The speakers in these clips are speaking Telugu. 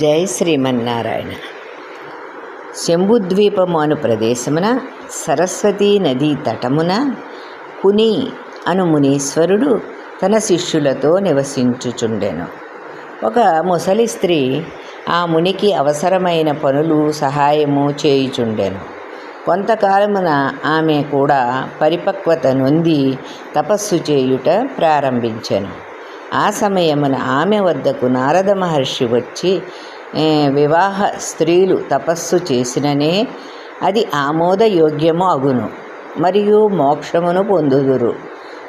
జై శ్రీమన్నారాయణ. శంభుద్వీపము అను ప్రదేశమున సరస్వతీ నదీ తటమున కుని అను మునీశ్వరుడు తన శిష్యులతో నివసించుచుండెను. ఒక ముసలి స్త్రీ ఆ మునికి అవసరమైన పనులు సహాయము చేయుచుండెను. కొంతకాలమున ఆమె కూడా పరిపక్వత నొంది తపస్సు చేయుట ప్రారంభించెను. ఆ సమయమున ఆమె వద్దకు నారద మహర్షి వచ్చి వివాహ స్త్రీలు తపస్సు చేసిననే అది ఆమోదయోగ్యము అగును మరియు మోక్షమును పొందుదురు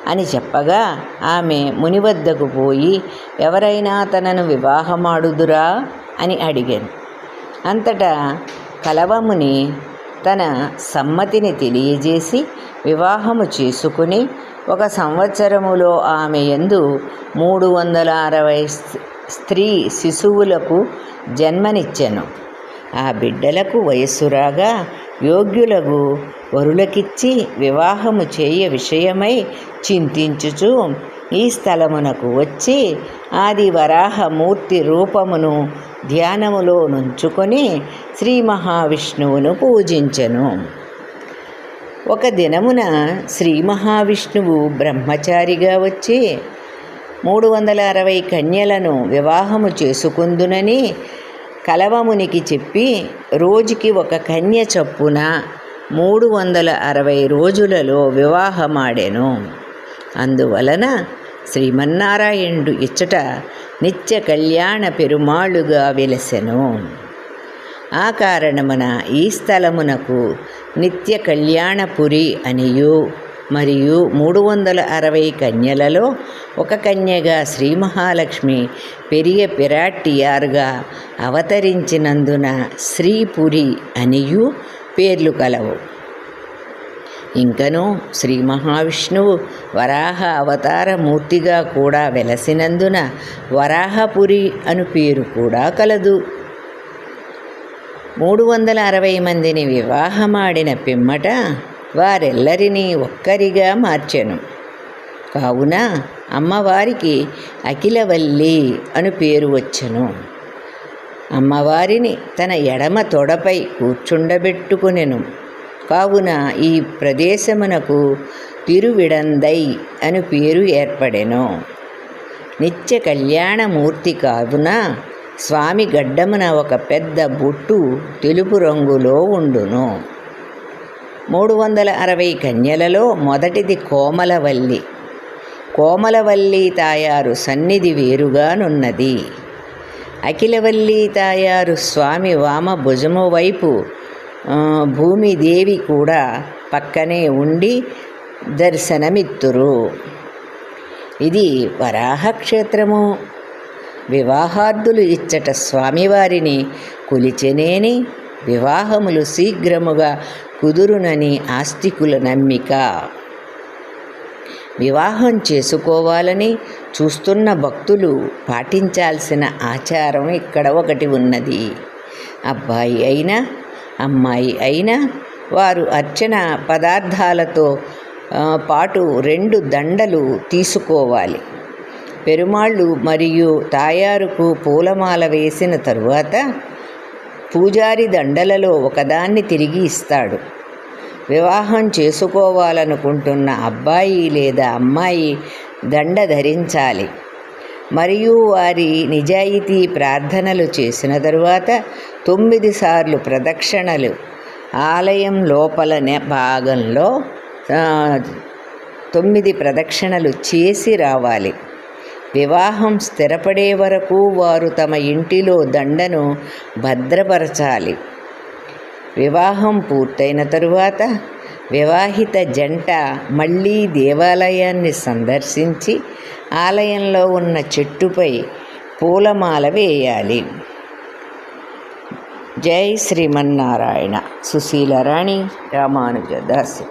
అని చెప్పగా ఆమె ముని వద్దకు పోయి ఎవరైనా తనను వివాహమాడుదురా? అని అడిగాను. అంతటా కలవముని తన సమ్మతిని తెలియజేసి వివాహము చేసుకుని ఒక సంవత్సరములో ఆమె యందు మూడు వందల అరవై స్త్రీ శిశువులకు జన్మనిచ్చెను. ఆ బిడ్డలకు వయస్సు రాగా యోగ్యులకు వరులకిచ్చి వివాహము చేయ విషయమై చింతించుచు ఈ స్థలమునకు వచ్చి ఆది వరాహమూర్తి రూపమును ధ్యానములో నుంచుకొని శ్రీ మహావిష్ణువును పూజించెను. ఒక దినమున శ్రీ మహావిష్ణువు బ్రహ్మచారిగా వచ్చి మూడు వందల అరవై కన్యలను వివాహము చేసుకుందునని కలవమునికి చెప్పి రోజుకి ఒక కన్య చొప్పున మూడు వందల అరవై రోజులలో వివాహమాడెను. అందువలన శ్రీమన్నారాయణుడు ఇచ్చట నిత్య కళ్యాణ పెరుమాళుగా వెలసెను. ఆ కారణమున ఈ స్థలమునకు నిత్య కళ్యాణపురి అనియు. మరియు మూడు వందల అరవై కన్యలలో ఒక కన్యగా శ్రీ మహాలక్ష్మి పెరియ పిరాట్టియారుగా అవతరించినందున శ్రీపురి అనియు పేర్లు కలవు. ఇంకను శ్రీ మహావిష్ణువు వరాహ అవతార మూర్తిగా కూడా వెలసినందున వరాహపురి అను పేరు కూడా కలదు. మూడు వందల అరవై మందిని వివాహమాడిన పిమ్మట వారెల్లరినీ ఒక్కరిగా మార్చెను. కావున అమ్మవారికి అఖిలవల్లి అను పేరు వచ్చెను. అమ్మవారిని తన ఎడమ తొడపై కూర్చుండబెట్టుకునెను. కావున ఈ ప్రదేశమునకు తిరువిడందై అను పేరు ఏర్పడెను. నిత్య కళ్యాణమూర్తి కావున స్వామి గడ్డమున ఒక పెద్ద బొట్టు తెలుపు రంగులో ఉండును. మూడు వందల అరవై కన్యలలో మొదటిది కోమలవల్లి. కోమలవల్లి తాయారు సన్నిధి వేరుగానున్నది. అఖిలవల్లి తాయారు స్వామి వామ భుజము వైపు భూమిదేవి కూడా పక్కనే ఉండి దర్శనమిత్తురు. ఇది వరాహ క్షేత్రము వివాహార్థులు ఇచ్చట స్వామివారిని కొలిచెనేని వివాహములు శీఘ్రముగా కుదురునని ఆస్తికుల నమ్మిక. వివాహం చేసుకోవాలని చూస్తున్న భక్తులు పాటించాల్సిన ఆచారం ఇక్కడ ఒకటి ఉన్నది. అబ్బాయి అయినా అమ్మాయి అయినా వారు అర్చన పదార్థాలతో పాటు రెండు దండలు తీసుకోవాలి. పెరుమాళ్ళు మరియు తాయారుకు పూలమాల వేసిన తరువాత పూజారి దండలలో ఒకదాన్ని తిరిగి ఇస్తాడు. వివాహం చేసుకోవాలనుకుంటున్న అబ్బాయి లేదా అమ్మాయి దండ ధరించాలి. మరియు వారి నిజాయితీ ప్రార్థనలు చేసిన తరువాత తొమ్మిది సార్లు ప్రదక్షిణలు. ఆలయం లోపల భాగంలో తొమ్మిది ప్రదక్షిణలు చేసి రావాలి. వివాహం స్థిరపడే వరకు వారు తమ ఇంటిలో దండను భద్రపరచాలి. వివాహం పూర్తయిన తరువాత వివాహిత జంట మళ్ళీ దేవాలయాన్ని సందర్శించి ఆలయంలో ఉన్న చెట్టుపై పూలమాల వేయాలి. జై శ్రీమన్నారాయణ. సుశీలరాణి రామానుజదాస్